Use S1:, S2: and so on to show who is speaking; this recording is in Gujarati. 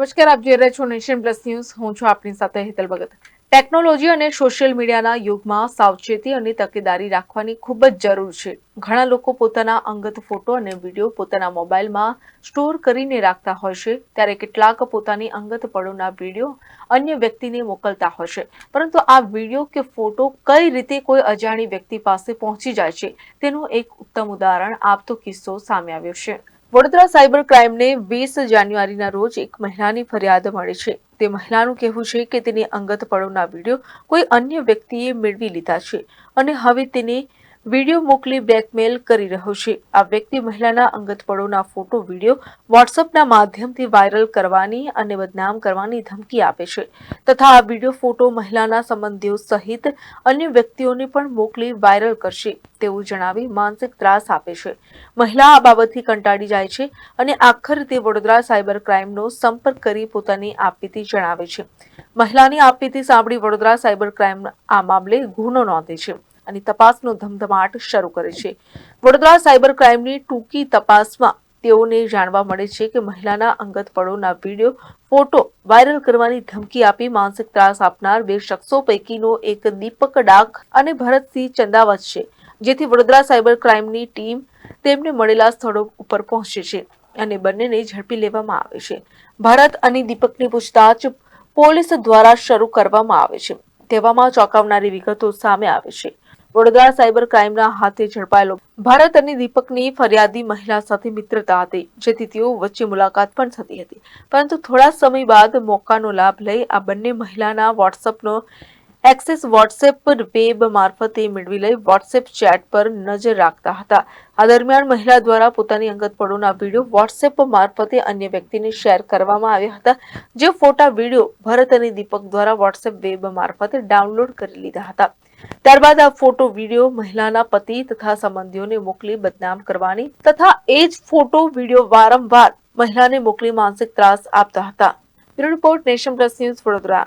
S1: નમસ્કાર, આપ જોઈ રહ્યા છો નેશન પ્લસ ન્યૂઝ. હું છું આપની સાથે હેતલ ભગત. ટેકનોલોજી અને સોશિયલ મીડિયાના યુગમાં સાવચેતી અને તકેદારી રાખવાની ખૂબ જ જરૂર છે. ઘણા લોકો પોતાના અંગત ફોટો અને વીડિયો પોતાના મોબાઈલમાં સ્ટોર કરીને રાખતા હોય છે. ત્યારે કેટલાક પોતાની અંગત પળોના વીડિયો અન્ય વ્યક્તિને મોકલતા હોય છે. પરંતુ આ વીડિયો કે ફોટો કઈ રીતે કોઈ અજાણી વ્યક્તિ પાસે પહોંચી જાય છે, તેનું એક ઉત્તમ ઉદાહરણ આપતો કિસ્સો સામે આવ્યો છે. વડોદરા સાયબર ક્રાઇમને વીસ જાન્યુઆરીના રોજ એક મહિલાની ફરિયાદ મળી છે. તે મહિલાનું કહેવું છે કે તેની અંગત પળોના વીડિયો કોઈ અન્ય વ્યક્તિએ મેળવી લીધા છે અને હવે તેને વીડિયો મોકલી બ્લેકમેલ કરી રહ્યો છે. આ વ્યક્તિ મહિલાના અંગત પળોના ફોટો, વીડિયો વોટ્સઅપના માધ્યમથી વાયરલ કરવાની અને બદનામ કરવાની ધમકી આપે છે. તથા આ વીડિયો ફોટો મહિલાના સંબંધીઓ સહિત અન્ય વ્યક્તિઓને પણ મોકલી વાયરલ કરશે. તેવું જણાવી માનસિક ત્રાસ આપે છે. મહિલા આ બાબતથી કંટાળી જાય છે અને આખર તે વડોદરા સાયબર ક્રાઇમનો સંપર્ક કરી પોતાની આપવીતી જણાવે છે. મહિલાની આપવીતી સાંભળી વડોદરા સાયબર ક્રાઇમ આ મામલે ગુનો નોંધે છે. અને તપાસનો ધમધમાટ શરૂ કરે છે. વડોદરા સાયબર ક્રાઇમની ટૂંકી તપાસમાં તેઓને જાણવા મળે છે કે મહિલાના અંગત પળોના વીડિયો, ફોટો વાયરલ કરવાની ધમકી આપી માનસિક ત્રાસ આપનાર બે શખ્સો પૈકીનો એક દીપક ડાક અને ભરતસિંહ ચંદાવત છે, જેથી વડોદરા સાયબર ક્રાઇમની ટીમ તેમને મળેલા સ્થળો ઉપર પહોંચે છે અને બંનેને ઝડપી લેવામાં આવે છે. ભરત અને દીપકની પૂછતાછ પોલીસ દ્વારા શરૂ કરવામાં આવે છે. તેવામાં ચોંકાવનારી વિગતો સામે આવે છે. વડોદરા સાયબર ક્રાઇમના હાથે ઝડપાયેલો. ભારત અને દીપકની ફરિયાદી મહિલા સાથે મિત્રતા હતી, જેથી તેઓ વચ્ચે મુલાકાત પણ થતી હતી. પરંતુ થોડા સમય બાદ મોકાનો લાભ લઈ આ બંને મહિલાના વોટ્સઅપનો એક્સેસ વોટ્સએપ વેબ મારફતે મેળવી લઈ વોટ્સએપ ચેટ પર નજર રાખતા હતા. આ દરમિયાન મહિલા દ્વારા પોતાની અંગત પળોના વીડિયો વોટ્સએપ મારફતે અન્ય વ્યક્તિને શેર કરવામાં આવ્યા હતા. જે ફોટા, વીડિયો ભરત અને દીપક દ્વારા વોટ્સએપ વેબ મારફતે ડાઉનલોડ કરી લીધા હતા. ત્યારબાદ આ ફોટો, વીડિયો મહિલાના પતિ તથા સંબંધીઓને મોકલી બદનામ કરવાની તથા એ જ ફોટો, વીડિયો વારંવાર મહિલાને મોકલી માનસિક ત્રાસ આપતા હતા. Report nation plus news Vadodara.